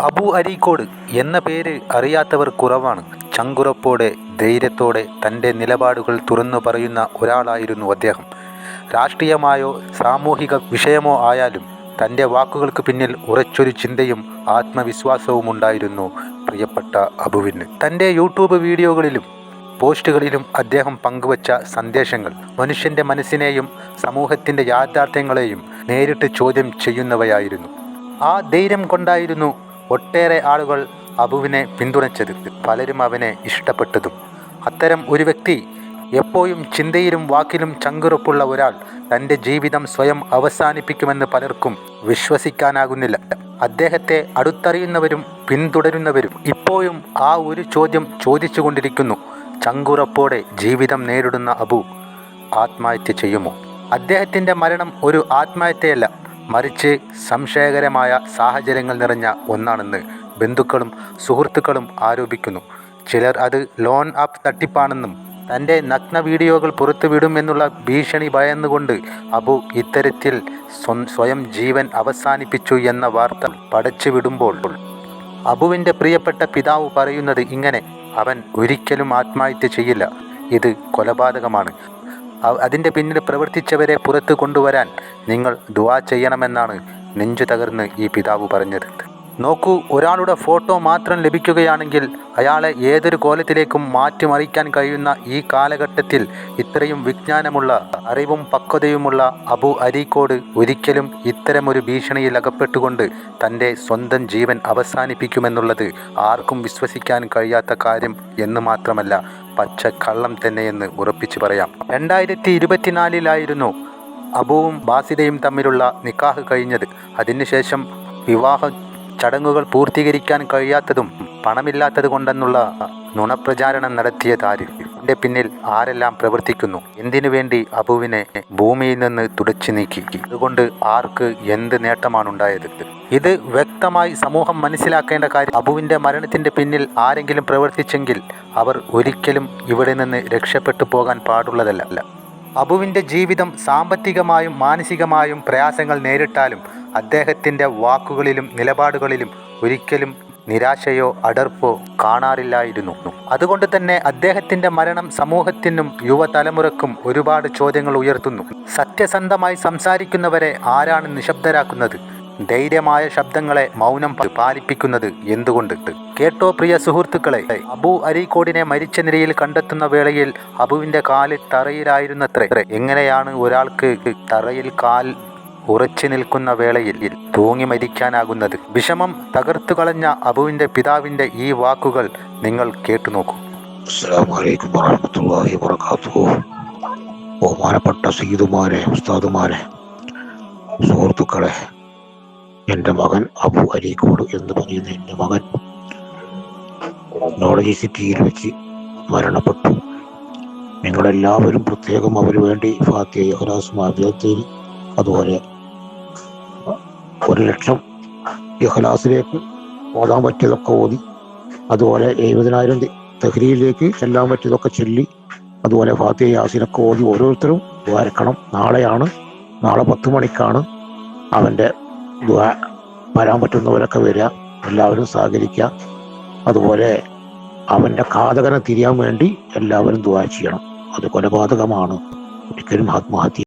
അബു അരീക്കോട് എന്ന പേര് അറിയാത്തവർ കുറവാണ്. ചങ്കുറപ്പോടെ ധൈര്യത്തോടെ തന്റെ നിലപാടുകൾ തുറന്നു പറയുന്ന ഒരാളായിരുന്നു അദ്ദേഹം. രാഷ്ട്രീയമായോ സാമൂഹിക വിഷയമോ ആയാലും തന്റെ വാക്കുകൾക്ക് പിന്നിൽ ഉറച്ചൊരു ചിന്തയും ആത്മവിശ്വാസവും ഉണ്ടായിരുന്നു പ്രിയപ്പെട്ട അബുവിന്. തന്റെ യൂട്യൂബ് വീഡിയോകളിലും പോസ്റ്റുകളിലും അദ്ദേഹം പങ്കുവച്ച സന്ദേശങ്ങൾ മനുഷ്യന്റെ മനസ്സിനെയും സമൂഹത്തിന്റെ യാഥാർത്ഥ്യങ്ങളെയും നേരിട്ട് ചോദ്യം ചെയ്യുന്നവയായിരുന്നു. ആ ധൈര്യം കൊണ്ടായിരുന്നു ഒട്ടേറെ ആളുകൾ അബുവിനെ പിന്തുണച്ചത് പലരും അവനെ ഇഷ്ടപ്പെട്ടതും. അത്തരം ഒരു വ്യക്തി എപ്പോഴും ചിന്തയിലും വാക്കിലും ചങ്കുറപ്പുള്ള ഒരാൾ തന്റെ ജീവിതം സ്വയം അവസാനിപ്പിക്കുമെന്ന് പലർക്കും വിശ്വസിക്കാനാകുന്നില്ല. അദ്ദേഹത്തെ അടുത്തറിയുന്നവരും പിന്തുടരുന്നവരും ഇപ്പോഴും ആ ഒരു ചോദ്യം ചോദിച്ചുകൊണ്ടിരിക്കുന്നു. ചങ്കുറപ്പോടെ ജീവിതം നേരിടുന്ന അബു ആത്മഹത്യ ചെയ്യുമോ? അദ്ദേഹത്തിന്റെ മരണം ഒരു ആത്മഹത്യയല്ല മറിച്ച് സംശയകരമായ സാഹചര്യങ്ങൾ നിറഞ്ഞ ഒന്നാണെന്ന് ബന്ധുക്കളും സുഹൃത്തുക്കളും ആരോപിക്കുന്നു. ചിലർ അത് ലോൺ ആപ്പ് തട്ടിപ്പാണെന്നും തന്റെ നഗ്ന വീഡിയോകൾ പുറത്തുവിടുമെന്നുള്ള ഭീഷണി ഭയന്നുകൊണ്ട് അബു ഇത്തരത്തിൽ സ്വയം ജീവൻ അവസാനിപ്പിച്ചു എന്ന വാർത്ത പടച്ചു വിടുമ്പോൾ അബുവിന്റെ പ്രിയപ്പെട്ട പിതാവ് പറയുന്നത് ഇങ്ങനെ. അവൻ ഒരിക്കലും ആത്മഹത്യ ചെയ്യില്ല. ഇത് കൊലപാതകമാണ്. അതിന്റെ പിന്നിൽ പ്രവർത്തിച്ചവരെ പുറത്തു കൊണ്ടുവരാൻ നിങ്ങൾ ദുവാ ചെയ്യണമെന്നാണ് നെഞ്ചു തകർന്ന് ഈ പിതാവ് പറഞ്ഞത്. നോക്കൂ ഒരാളുടെ ഫോട്ടോ മാത്രം ലഭിക്കുകയാണെങ്കിൽ അയാളെ ഏതൊരു കോലത്തിലേക്കും മാറ്റിമറിക്കാൻ കഴിയുന്ന ഈ കാലഘട്ടത്തിൽ ഇത്രയും വിജ്ഞാനമുള്ള അറിവും പക്വതയുമുള്ള അബു അരീക്കോട് ഒരിക്കലും ഇത്തരമൊരു ഭീഷണിയിൽ അകപ്പെട്ടുകൊണ്ട് തന്റെ സ്വന്തം ജീവൻ അവസാനിപ്പിക്കുമെന്നുള്ളത് ആർക്കും വിശ്വസിക്കാൻ കഴിയാത്ത കാര്യം എന്ന് മാത്രമല്ല പച്ച കള്ളം തന്നെയെന്ന് ഉറപ്പിച്ചു പറയാം. രണ്ടായിരത്തി ഇരുപത്തിനാലിലായിരുന്നു അബുവും ബാസിതയും തമ്മിലുള്ള നിക്കാഹ് കഴിഞ്ഞത്. അതിനുശേഷം വിവാഹ ചടങ്ങുകൾ പൂർത്തീകരിക്കാൻ കഴിയാത്തതും പണമില്ലാത്തത് കൊണ്ടെന്നുള്ള നുണപ്രചാരണം നടത്തിയതാര് ഇതിന്റെ പിന്നിൽ ആരെല്ലാം പ്രവർത്തിക്കുന്നു? എന്തിനു വേണ്ടി അബുവിനെ ഭൂമിയിൽ നിന്ന് തുടച്ചു നീക്കി? അതുകൊണ്ട് ആർക്ക് എന്ത് നേട്ടമാണ് നേട്ടമാണുണ്ടായത്? ഇത് വ്യക്തമായി സമൂഹം മനസ്സിലാക്കേണ്ട കാര്യം അബുവിന്റെ മരണത്തിന്റെ പിന്നിൽ ആരെങ്കിലും പ്രവർത്തിച്ചെങ്കിൽ അവർ ഒരിക്കലും ഇവിടെ നിന്ന് രക്ഷപ്പെട്ടു പോകാൻ പാടുള്ളതല്ല. അബുവിന്റെ ജീവിതം സാമ്പത്തികമായും മാനസികമായും പ്രയാസങ്ങൾ നേരിട്ടാലും അദ്ദേഹത്തിന്റെ വാക്കുകളിലും നിലപാടുകളിലും ഒരിക്കലും നിരാശയോ അടർപ്പോ കാണാറില്ലായിരുന്നു. അതുകൊണ്ട് തന്നെ അദ്ദേഹത്തിന്റെ മരണം സമൂഹത്തിനും യുവതലമുറക്കും ഒരുപാട് ചോദ്യങ്ങൾ ഉയർത്തുന്നു. സത്യസന്ധമായി സംസാരിക്കുന്നവരെ ആരാണ് നിശബ്ദരാക്കുന്നത്? ധൈര്യമായ ശബ്ദങ്ങളെ മൗനം പാലിപ്പിക്കുന്നത് എന്തുകൊണ്ട്? കേട്ടോ പ്രിയ സുഹൃത്തുക്കളെ അബു അരീക്കോടിനെ മരിച്ച നിലയിൽ കണ്ടെത്തുന്ന വേളയിൽ അബുവിന്റെ കാൽ തറയിലായിരുന്നത്രേ. എങ്ങനെയാണ് ഒരാൾക്ക് തറയിൽ കാൽ ഉറച്ചു നിൽക്കുന്ന വേളയിൽ തൂങ്ങി മരിക്കാനാകുന്നത്. വിഷമം തകർത്തു കളഞ്ഞ അബുവിന്റെ പിതാവിന്റെ ഈ വാക്കുകൾ നിങ്ങൾ കേട്ടു നോക്കൂ. ഉസ്താദുമാരെ സുഹൃത്തുക്കളെ എന്റെ മകൻ അബു അരീക്കോട് എന്ന് പറയുന്ന എന്റെ മകൻ നോളജി സിറ്റിയിൽ വെച്ച് മരണപ്പെട്ടു. നിങ്ങളെല്ലാവരും പ്രത്യേകം അവന് വേണ്ടി ഫാത്തിയ ഒരാസ്മാ അതുപോലെ ഒരു ലക്ഷം ഇഹ്ലാസിലേക്ക് ഓതാൻ പറ്റിയതൊക്കെ ഓതി അതുപോലെ എഴുപതിനായിരം തെഹ്രിയിലേക്ക് ചെല്ലാൻ പറ്റിയതൊക്കെ ചൊല്ലി അതുപോലെ ഫാത്തിയ യാസിനൊക്കെ ഓതി ഓരോരുത്തരും വരക്കണം നാളെയാണ് നാളെ പത്ത് മണിക്കാണ് അവന്റെ വരാൻ പറ്റുന്നവരൊക്കെ വരിക എല്ലാവരും സഹകരിക്കുക. അതുപോലെ അവന്റെ ഘാതകനെ തിരിയാൻ വേണ്ടി എല്ലാവരും ദ്വാ ചെയ്യണം. അത് കൊലപാതകമാണ്. ഒരിക്കലും ആത്മഹത്യ